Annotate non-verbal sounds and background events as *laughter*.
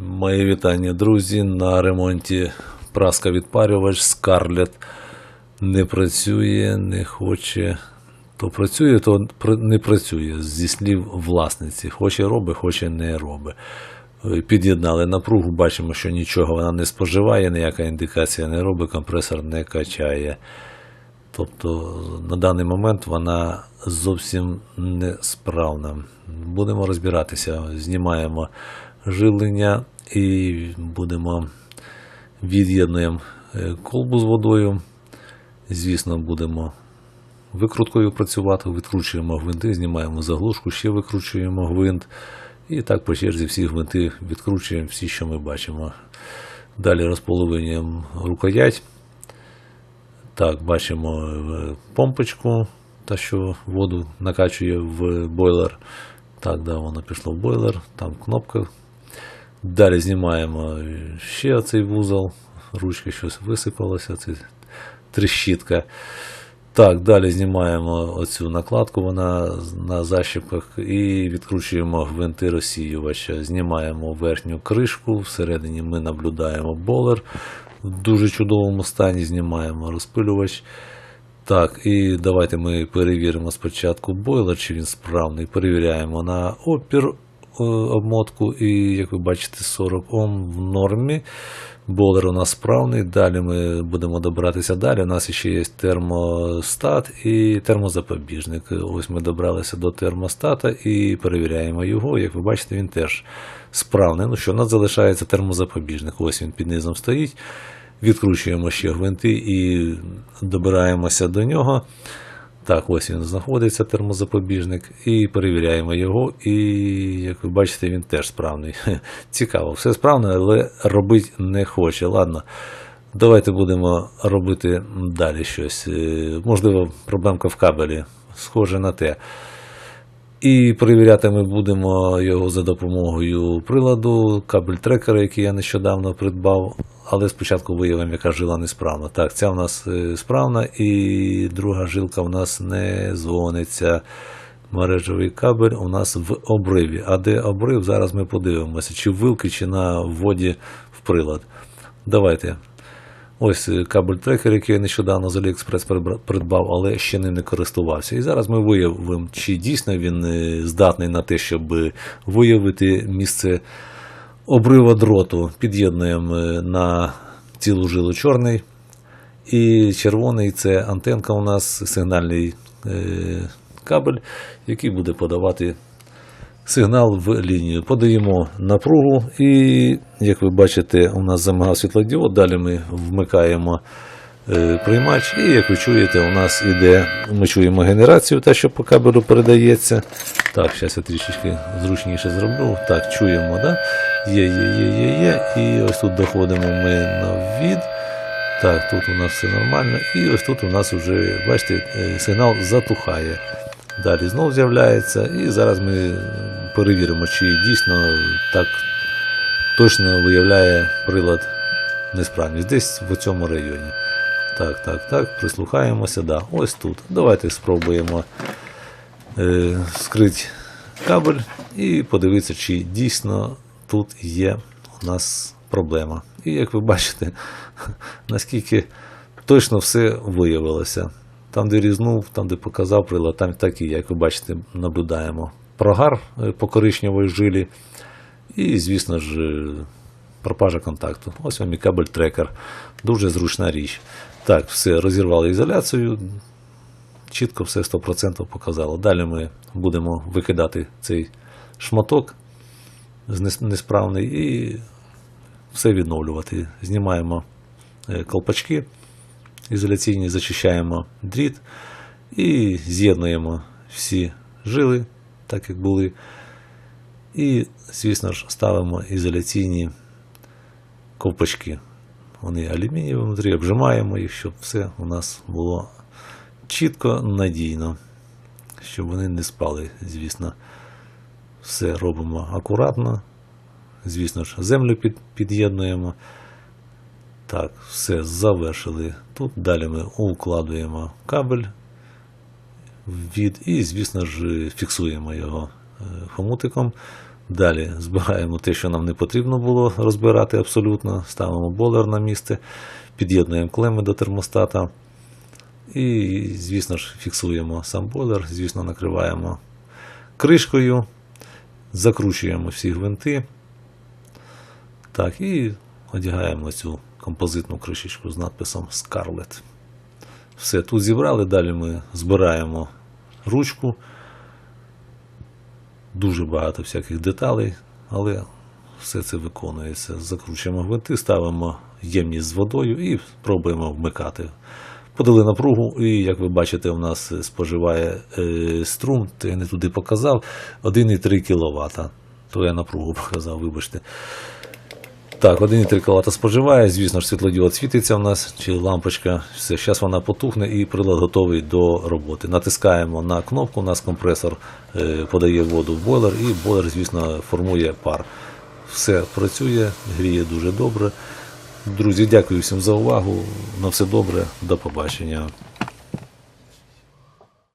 Мої вітання, друзі. На ремонті праска відпарювач Scarlett не працює, не хоче. То працює, то не працює зі слів власниці. Хоче робить, хоче не робить. Е, Під'єднали напругу, бачимо, що нічого вона не споживає, ніяка індикація не робить, компресор не качає. Тобто на даний момент вона зовсім несправна. Будемо розбиратися, знімаємо жилення і будемо від'єднуємо е, колбу з водою. Звісно, будемо викруткою працювати, відкручуємо гвинти, знімаємо заглушку, ще викручуємо гвинт. І так по черзі всі гвинти відкручуємо, всі, що ми бачимо. Далі розполовинюємо рукоять. Так, бачимо е, помпочку, та що воду накачує в бойлер. Так, да, воно пішло в бойлер, там кнопка. Далі знімаємо ще цей вузол, ручки щось висипалося, це тріщітка. Так, далі знімаємо оцю накладку, вона на защіпках, і відкручуємо гвинти розсіювача. Знімаємо верхню кришку, всередині ми наблюдаємо болер в дуже чудовому стані, знімаємо розпилювач. Так, і давайте ми перевіримо спочатку бойлер, чи він справний. Перевіряємо на опір обмотку, і як ви бачите, 40 Ом в нормі. Бойлер у нас справний. Далі ми будемо добиратися далі. У нас ще є термостат і термозапобіжник. Ось ми добралися до термостата і перевіряємо його. Як ви бачите, він теж справний. Ну що, у нас залишається термозапобіжник. Ось він під низом стоїть. Відкручуємо ще гвинти і добираємося до нього. Так, ось він знаходиться, термозапобіжник, і перевіряємо його. І, як ви бачите, він теж справний. *laughs* Цікаво, все справно, але робити не хоче. Ладно, давайте будемо робити далі щось. Е, Можливо, проблемка в кабелі, схоже на те. І перевіряти ми будемо його за допомогою приладу, кабель трекера, який я нещодавно придбав. Але спочатку виявимо, яка жила несправна. Так, ця в нас е, справна, і друга жилка в нас не дзвониться. Мережевий кабель у нас в обриві. А де обрив, зараз ми подивимося, чи в вилки, чи на вводі в прилад. Давайте. Ось е, кабель трекер, який я нещодавно з AliExpress придбав, але ще ним не користувався. І зараз ми виявимо, чи дійсно він е, здатний на те, щоб виявити місце обрива дроту. Під'єднуємо е, на цілу жилу чорний. І червоний це антенка у нас, сигнальний е, кабель, який буде подавати сигнал в лінію. Подаємо напругу, і, як ви бачите, у нас замигав світлодіод. Далі ми вмикаємо е, приймач, і як ви чуєте, у нас іде, ми чуємо генерацію, те, що по кабелю передається. Так, зараз я трішечки зручніше зроблю. Так, чуємо, да? Є, є, є, є, є. І ось тут доходимо ми на ввід. Так, тут у нас все нормально. І ось тут у нас вже, бачите, е, сигнал затухає. Далі знов з'являється. І зараз ми перевіримо, чи дійсно так точно виявляє прилад несправність. Десь в цьому районі. Так, так, так, прислухаємося. Да, ось тут. Давайте спробуємо скрити кабель і подивитися, чи дійсно тут є у нас проблема. І як ви бачите, *laughs* наскільки точно все виявилося. Там, де різнув, там, де показав прилад, там так і, як ви бачите, наблюдаємо прогар е, по коричневій жилі. І, звісно ж, е, пропажа контакту. Ось вам і кабель трекер. Дуже зручна річ. Так, все, розірвали ізоляцію. Чітко все 100% показало. Далі ми будемо викидати цей шматок несправний і все відновлювати. Знімаємо е, колпачки ізоляційні, зачищаємо дріт і з'єднуємо всі жили, так як були. І, звісно ж, ставимо ізоляційні ковпачки. Вони алюмінієві внутрі, обжимаємо їх, щоб все у нас було чітко, надійно, щоб вони не спали, звісно. Все робимо акуратно. Звісно ж, землю під, під'єднуємо. Так, все завершили. Тут далі ми укладуємо кабель від і, звісно ж, фіксуємо його е, хомутиком. Далі збираємо те, що нам не потрібно було розбирати абсолютно. Ставимо болер на місце, під'єднуємо клеми до термостата. І, звісно ж, фіксуємо сам бойлер, звісно, накриваємо кришкою, закручуємо всі гвинти. Так, і одягаємо цю композитну кришечку з надписом Scarlett. Все, тут зібрали, далі ми збираємо ручку. Дуже багато всяких деталей, але все це виконується. Закручуємо гвинти, ставимо ємність з водою і пробуємо вмикати. Подали напругу, і як ви бачите, у нас споживає е, струм, я не туди показав, 1,3 кВт. То я напругу *laughs* показав, вибачте. Так, 1,3 кВт споживає, звісно ж, світлодіод світиться у нас, чи лампочка. Все, зараз вона потухне і прилад готовий до роботи. Натискаємо на кнопку, у нас компресор е, подає воду в бойлер, і бойлер, звісно, формує пар. Все працює, гріє дуже добре. Друзі, дякую всім за увагу. На все добре, до побачення.